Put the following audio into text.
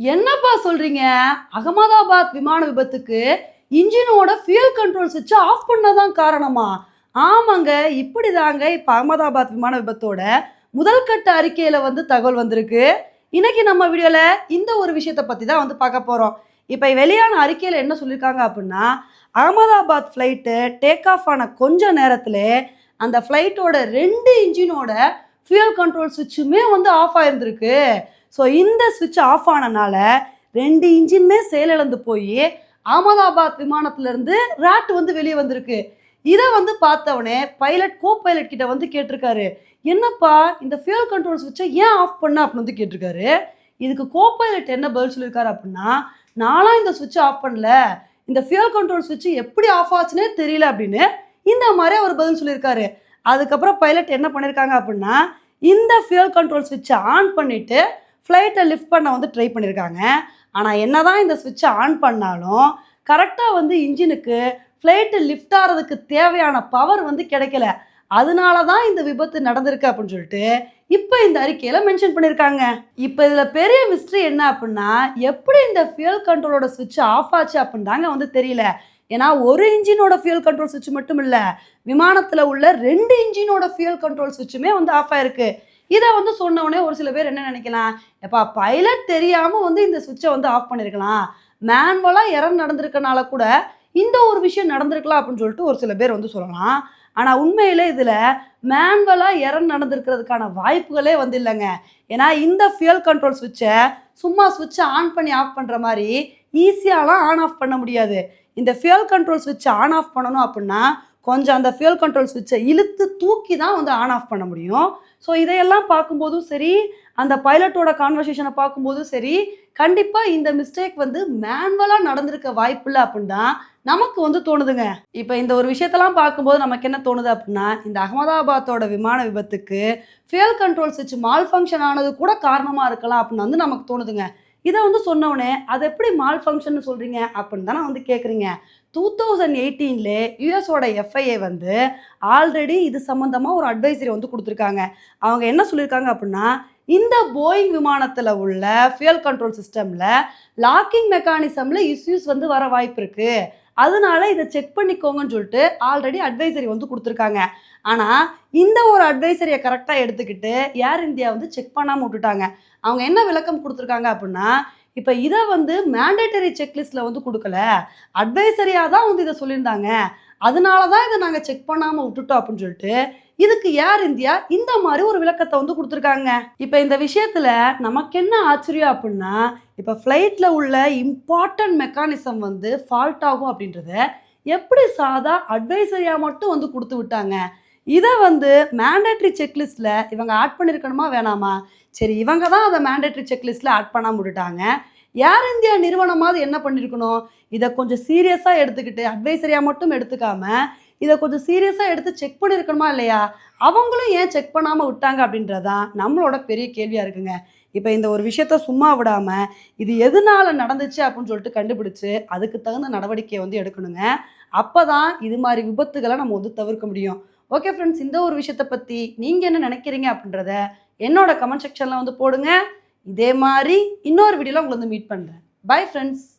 என்னப்பா சொல்றீங்க? அகமதாபாத் விமான விபத்துக்கு இன்ஜினோட ஃபியூல் கண்ட்ரோல் சுவிட்சை ஆஃப் பண்ணதான் காரணமா? ஆமாங்க இப்படி தாங்க இப்போ அகமதாபாத் விமான விபத்தோட முதல் கட்ட அறிக்கையில் வந்து தகவல் வந்திருக்கு. இன்னைக்கு நம்ம வீடியோவில் இந்த ஒரு விஷயத்தை பற்றி தான் வந்து பார்க்க போகிறோம் இப்போ வெளியான அறிக்கையில் என்ன சொல்லியிருக்காங்க அப்படின்னா அகமதாபாத் ஃப்ளைட்டு டேக் ஆஃப் ஆன கொஞ்ச நேரத்தில் அந்த ஃப்ளைட்டோட ரெண்டு இன்ஜினோட ஃபியூல் கண்ட்ரோல் சுவிட்சுமே வந்து ஆஃப் ஆயிருந்திருக்கு. ஸோ இந்த சுவிட்ச் ஆஃப் ஆனனால ரெண்டு இன்ஜினுமே செயலிழந்து போய் அகமதாபாத் விமானத்திலேருந்து ராட் வந்து வெளியே வந்திருக்கு. இதை வந்து பார்த்தவொடனே பைலட் கோ பைலட் கிட்ட வந்து கேட்டிருக்காரு. என்னப்பா இந்த ஃபியூல் கண்ட்ரோல் சுவிட்சை ஏன் ஆஃப் பண்ண? அப்படின்னு வந்து கேட்டிருக்காரு. இதுக்கு கோ பைலட் என்ன பதில் சொல்லியிருக்காரு அப்படின்னா நானும் இந்த சுவிட்சை ஆஃப் பண்ணல. இந்த ஃபியூல் கண்ட்ரோல் சுவிட்ச் எப்படி ஆஃப் ஆச்சுன்னே தெரியல அப்படின்னு இந்த மாதிரி அவர் பதில் சொல்லியிருக்காரு. அதுக்கப்புறம் பைலட் என்ன பண்ணியிருக்காங்க அப்படின்னா இந்த ஃபியூல் கண்ட்ரோல் சுவிட்சை ஆன் பண்ணிவிட்டு ஃப்ளைட்டை லிஃப்ட் பண்ண வந்து ட்ரை பண்ணியிருக்காங்க ஆனால் என்ன தான் இந்த சுவிட்சை ஆன் பண்ணாலும் கரெக்டாக வந்து இன்ஜினுக்கு ஃப்ளைட்டு லிஃப்ட் ஆகிறதுக்கு தேவையான பவர் வந்து கிடைக்கல. அதனால தான் இந்த விபத்து நடந்திருக்கு அப்படின்னு சொல்லிட்டு இப்போ இந்த அறிக்கையில் மென்ஷன் பண்ணியிருக்காங்க இப்போ இதில் பெரிய மிஸ்ட்ரி என்ன அப்படின்னா எப்படி இந்த ஃபியூல் கண்ட்ரோலோட சுவிட்ச் ஆஃப் ஆச்சு அப்படின்னு தாங்க வந்து தெரியல. ஏன்னா ஒரு இன்ஜினோட ஃபியூல் கண்ட்ரோல் சுவிட்ச் மட்டும் இல்லை விமானத்தில் உள்ள ரெண்டு இன்ஜினோட ஃபியூல் கண்ட்ரோல் சுவிட்சுமே வந்து ஆஃப் ஆயிருக்கு. இதை வந்து சொன்ன ஒரு சில பேர் என்ன நினைக்கலாம் எப்பா பைலட் தெரியாமல் வந்து இந்த சுவிட்சை வந்து ஆஃப் பண்ணியிருக்கலாம் மேன்வலாக எரர் நடந்திருக்கனால கூட இந்த ஒரு விஷயம் நடந்திருக்கலாம் அப்படின்னு சொல்லிட்டு ஒரு சில பேர் வந்து சொல்லலாம். ஆனால் உண்மையிலே இதில் மேன்வலாக எரர் நடந்திருக்கிறதுக்கான வாய்ப்புகளே வந்து இல்லைங்க. ஏன்னா இந்த ஃபியூல் கண்ட்ரோல் சுவிட்சை சும்மா சுவிட்சை ஆன் பண்ணி ஆஃப் பண்ணுற மாதிரி ஈஸியாலாம் ஆன் ஆஃப் பண்ண முடியாது. இந்த ஃபியூல் கண்ட்ரோல் சுவிட்சை ஆன் ஆஃப் பண்ணணும் அப்படின்னா கொஞ்சம் அந்த ஃபியூல் கண்ட்ரோல் சுவிட்சை இழுத்து தூக்கி தான் வந்து ஆன் ஆஃப் பண்ண முடியும். ஸோ இதையெல்லாம் பார்க்கும்போதும் சரி அந்த பைலட்டோட கான்வர்சேஷனை பார்க்கும்போதும் சரி கண்டிப்பாக இந்த மிஸ்டேக் வந்து மேனுவலாக நடந்திருக்க வாய்ப்பு இல்லை அப்படின்னா நமக்கு வந்து தோணுதுங்க. இப்போ இந்த ஒரு விஷயத்தெல்லாம் பார்க்கும்போது நமக்கு என்ன தோணுது அப்படின்னா இந்த அகமதாபாத்தோட விமான விபத்துக்கு ஃபியூல் கண்ட்ரோல் சுவிட்ச் மால் ஃபங்க்ஷன் ஆனது கூட காரணமாக இருக்கலாம் அப்படின்னு வந்து நமக்கு தோணுதுங்க. இதை வந்து சொன்னோடனே அது எப்படி மால் ஃபங்க்ஷன் சொல்கிறீங்க அப்படின்னு தானே வந்து கேட்குறீங்க டூ தௌசண்ட் எயிட்டீனில் யூஎஸோட எஃப்ஐஏ வந்து ஆல்ரெடி இது சம்மந்தமாக ஒரு அட்வைசரி வந்து கொடுத்துருக்காங்க. அவங்க என்ன சொல்லியிருக்காங்க அப்படின்னா இந்த போயிங் விமானத்தில் உள்ள ஃபியூல் கண்ட்ரோல் சிஸ்டமில் லாக்கிங் மெக்கானிசமில் இஷ்யூஸ் வந்து வர வாய்ப்பு இருக்குது அதனால இதை செக் பண்ணிக்கோங்கன்னு சொல்லிட்டு ஆல்ரெடி அட்வைசரி வந்து கொடுத்துருக்காங்க. ஆனால் இந்த ஒரு அட்வைசரியை கரெக்டாக எடுத்துக்கிட்டு ஏர் இந்தியா வந்து செக் பண்ணாமல் விட்டுட்டாங்க. அவங்க என்ன விளக்கம் கொடுத்துருக்காங்க அப்படின்னா இப்போ இதை வந்து மேண்டேட்டரி செக்லிஸ்ட்டில் வந்து கொடுக்கல. அட்வைசரியாக தான் வந்து இதை சொல்லியிருந்தாங்க. அதனால தான் இதை நாங்கள் செக் பண்ணாமல் விட்டுட்டோம் அப்படின்னு சொல்லிட்டு இதுக்கு ஏர் இந்தியா? இந்த மாதிரி ஒரு விளக்கத்தை வந்து கொடுத்துருக்காங்க. இப்போ இந்த விஷயத்தில் நமக்கு என்ன ஆச்சரியம் அப்படின்னா இப்போ ஃப்ளைட்டில் உள்ள இம்பார்ட்டன்ட் மெக்கானிசம் வந்து ஃபால்ட் ஆகும் அப்படின்றத எப்படி சாதா அட்வைசரியாக மட்டும் வந்து கொடுத்து விட்டாங்க? இதை வந்து மேண்டேட்ரி செக்லிஸ்ட்டில் இவங்க ஆட் பண்ணியிருக்கணுமா வேணாமா? சரி இவங்க தான் அதை மேண்டேட்ரி செக்லிஸ்ட்டில் ஆட் பண்ணாமல் விட்டுட்டாங்க. ஏர் இந்தியா நிறுவனமாவது என்ன பண்ணியிருக்கணும் இதை கொஞ்சம் சீரியஸாக எடுத்துக்கிட்டு அட்வைசரியாக மட்டும் எடுத்துக்காமல் இதை கொஞ்சம் சீரியஸாக எடுத்து செக் பண்ணியிருக்கணுமா இல்லையா? அவங்களும் ஏன் செக் பண்ணாமல் விட்டாங்க அப்படின்றதான் நம்மளோட பெரிய கேள்வியாக இருக்குங்க. இப்போ இந்த ஒரு விஷயத்த சும்மா விடாமல் இது எதனால நடந்துச்சு அப்படின்னு சொல்லிட்டு கண்டுபிடிச்சு அதுக்கு தகுந்த நடவடிக்கையை வந்து எடுக்கணுங்க. அப்போ தான் இது மாதிரி விபத்துகளை நம்ம வந்து தவிர்க்க முடியும். ஓகே ஃப்ரெண்ட்ஸ் இந்த ஒரு விஷயத்தை பற்றி நீங்கள் என்ன நினைக்கிறீங்க அப்படின்றத என்னோட கமெண்ட் செக்ஷனில் வந்து போடுங்க. இதே மாதிரி இன்னொரு வீடியோவில் உங்களை வந்து மீட் பண்ணுறேன் பை ஃப்ரெண்ட்ஸ்